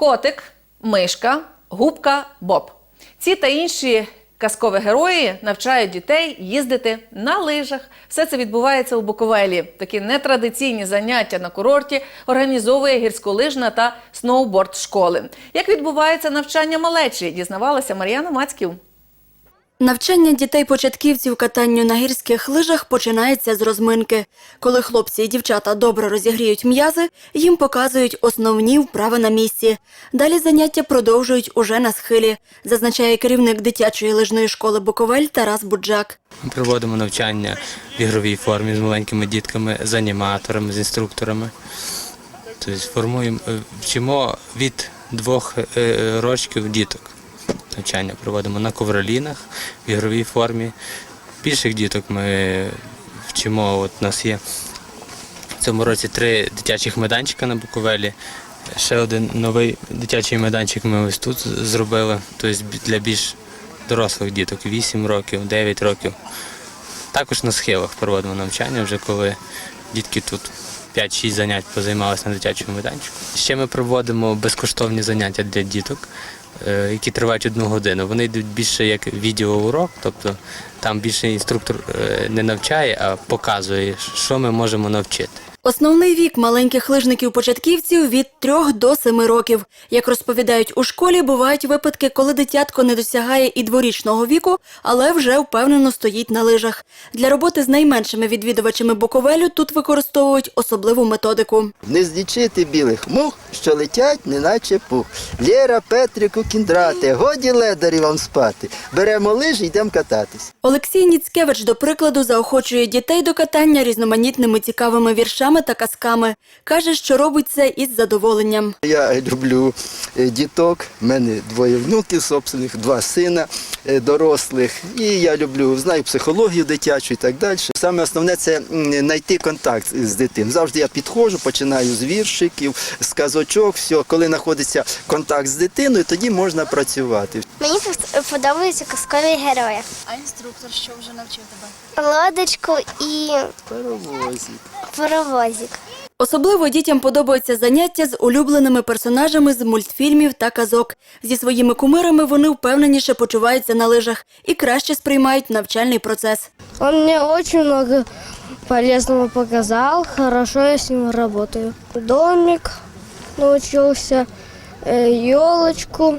Котик, мишка, губка, боб. Ці та інші казкові герої навчають дітей їздити на лижах. Все це відбувається у Буковелі. Такі нетрадиційні заняття на курорті організовує гірськолижна та сноуборд школи. Як відбувається навчання малечі, дізнавалася Мар'яна Мацьків. Навчання дітей-початківців катанню на гірських лижах починається з розминки. Коли хлопці і дівчата добре розігріють м'язи, їм показують основні вправи на місці. Далі заняття продовжують уже на схилі, зазначає керівник дитячої лижної школи Буковель Тарас Буджак. Ми проводимо навчання в ігровій формі з маленькими дітками, з аніматорами, з інструкторами. Тобто формуємо, е, вчимо від двох е, років діток. Навчання проводимо на ковролінах в ігровій формі. Більших діток ми вчимо. От у нас є в цьому році три дитячих майданчика на Буковелі. Ще один новий дитячий майданчик ми ось тут зробили, тобто для більш дорослих діток 8 років, 9 років. Також на схилах проводимо навчання, вже коли дітки тут 5-6 занять позаймалися на дитячому майданчику. Ще ми проводимо безкоштовні заняття для діток, які тривають одну годину. Вони йдуть більше як відеоурок, тобто там більше інструктор е, не навчає, а показує, що ми можемо навчити. Основний вік маленьких лижників-початківців від 3 до 7 років. Як розповідають у школі, бувають випадки, коли дитятко не досягає і дворічного віку, але вже впевнено стоїть на лижах. Для роботи з найменшими відвідувачами Буковелю тут використовують особливу методику. Не злічити білих мух, що летять, неначе пух. Лєра, Петрику, кіндрати, годі ледарі вам спати. Беремо лижі, йдемо кататись. Олексій Ніцкевич, до прикладу, заохочує дітей до катання різноманітними цікавими віршами та казками. Каже, що робить це із задоволенням. Я люблю е, діток, в мене двоє внуків собственних, два сина е, дорослих. І я люблю, знаю психологію дитячу і так далі. Саме основне це знайти контакт з дитиною. Завжди я підходжу, починаю з віршиків, з казочок, все. Коли знаходиться контакт з дитиною, тоді можна працювати. Мені подобаються казкові герої. А інструктор що вже навчив тебе? Лодочку і Паровозик. Паровозик. Особливо дітям подобаються заняття з улюбленими персонажами з мультфільмів та казок. Зі своїми кумирами вони впевненіше почуваються на лижах і краще сприймають навчальний процес. Он мне очень много полезного показал. Хорошо я с ним работаю. Домик научился, елочку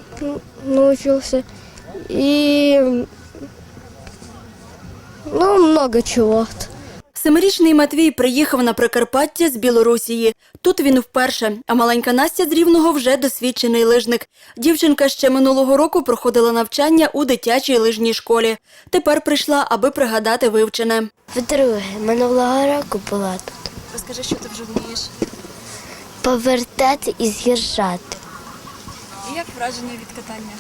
научился и ну много чего. Семирічний Матвій приїхав на Прикарпаття з Білорусії. Тут він вперше, а маленька Настя з Рівного вже досвідчений лижник. Дівчинка ще минулого року проходила навчання у дитячій лижній школі. Тепер прийшла, аби пригадати вивчене. Вдруге, минулого року була тут. Розкажи, що ти вже вмієш. Повертати і з'їжджати. І як враження від катання?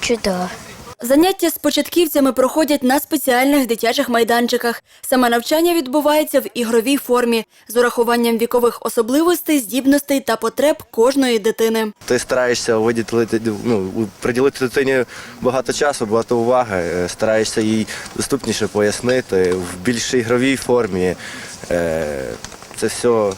Чудово. Заняття з початківцями проходять на спеціальних дитячих майданчиках. Саме навчання відбувається в ігровій формі з урахуванням вікових особливостей, здібностей та потреб кожної дитини. Ти стараєшся виділити, ну, приділити дитині багато часу, багато уваги, е, стараєшся їй доступніше пояснити в більш ігровій формі. Е, Це все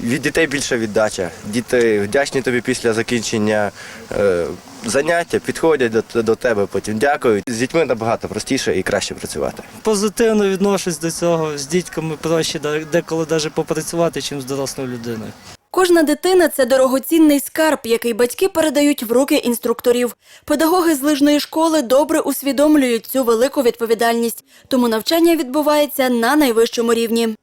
від дітей більша віддача. Діти вдячні тобі після закінчення е, заняття, підходять до, до тебе, потім дякують. З дітьми набагато простіше і краще працювати. позитивно відношусь до цього. З дітками проще де- деколи навіть попрацювати, чим з дорослою людиною. Кожна дитина це дорогоцінний скарб, який батьки передають в руки інструкторів. Педагоги з лижної школи добре усвідомлюють цю велику відповідальність, тому навчання відбувається на найвищому рівні.